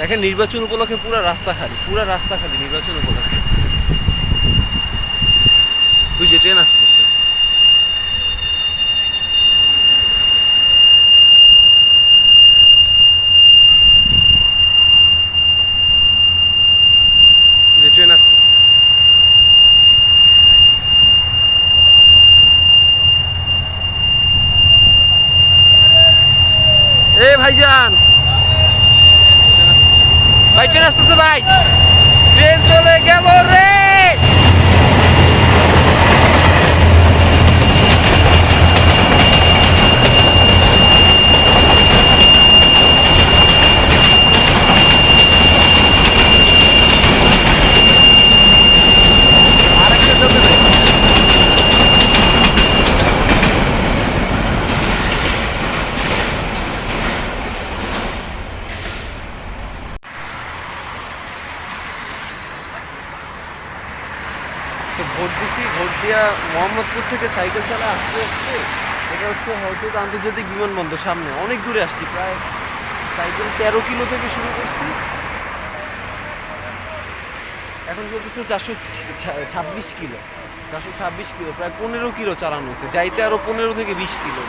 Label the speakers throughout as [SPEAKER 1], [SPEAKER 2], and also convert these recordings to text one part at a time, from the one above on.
[SPEAKER 1] দেখেন নির্বাচন উপলক্ষে পুরো রাস্তা খালি পুরো রাস্তা খালি নির্বাচন উপলক্ষে। বুঝছে ট্রেন আসতেছে। বুঝছে ট্রেন আসতেছে। এ ভাইজান। ভাই ট্রেন আসতেছে ভাই। ভোট দিছি, ভোট দিয়া মোহাম্মদপুর থেকে সাইকেল চালা আসতে আসছে এটা হচ্ছে হয়তো আন্তর্জাতিক বিমানবন্দর সামনে। অনেক দূরে আসছি, প্রায় সাইকেল তেরো কিলো থেকে শুরু করছি। এখন চলতেছে চারশো ছাব্বিশ কিলো, চারশো ছাব্বিশ কিলো, প্রায় পনেরো কিলো চালানো হয়েছে। যাইতে আরও পনেরো থেকে বিশ কিলো,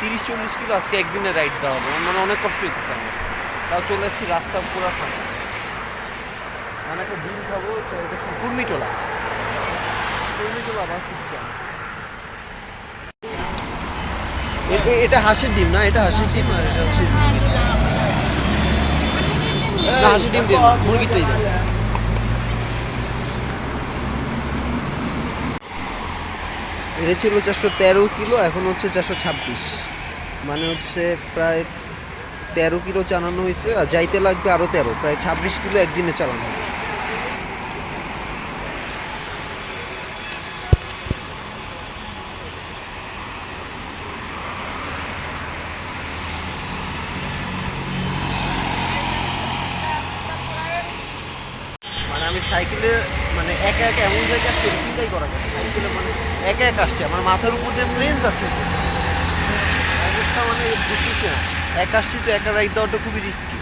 [SPEAKER 1] তিরিশ চল্লিশ কিলো আজকে একদিনে রাইড দেওয়া হবে। মানে অনেক কষ্ট হইতেছে আমার। তাও চলে যাচ্ছি রাস্তা পুরো ফাঁকা। মানে একটা ডিম খাব কুর্মিটোলা? এটা হাঁসের ডিম না? এটা হাঁসের ডিম না এটা না হাঁসের ডিম দেন মুরগিটাই দেন। এটা ছিল চারশো তেরো কিলো এখন হচ্ছে চারশো ছাব্বিশ। মানে হচ্ছে প্রায় তেরো কিলো চালানো হয়েছে আর যাইতে লাগবে আরও তেরো প্রায় ছাব্বিশ কিলো একদিনে চালানো হবে। আমি সাইকেলে মানে একা একা এমন জায়গায় আসছি চিন্তাই করা যায় সাইকেলে মানে একা একা আসছে, আমার মাথার উপর দিয়ে প্লেন যাচ্ছে। অবস্থা মানে বুঝতেছি না, একা আসছি তো একা রাইড দেওয়াটা খুবই রিস্কি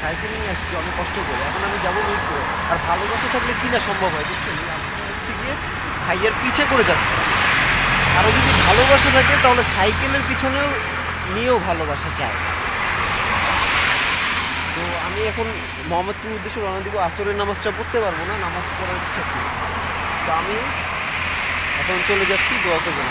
[SPEAKER 1] সাইকেল নিয়ে আসছি, অনেক কষ্ট করে। এখন আমি যাব ওয়েট করে। আর ভালোবাসা থাকলে কিনা সম্ভব হয় বুঝছেন হচ্ছে গিয়ে ভাইয়ের পিছে করে যাচ্ছি। আরও যদি ভালোবাসা থাকে, তাহলে সাইকেলের পিছনেও নিয়েও ভালোবাসা চায় আমি এখন মোহাম্মদপুর উদ্দেশ্যে রওনা দিব আসরের নামাজটা পড়তে পারব না, নামাজ পড়ার ইচ্ছা। তো আমি এখন চলে যাচ্ছি দোয়া করবেন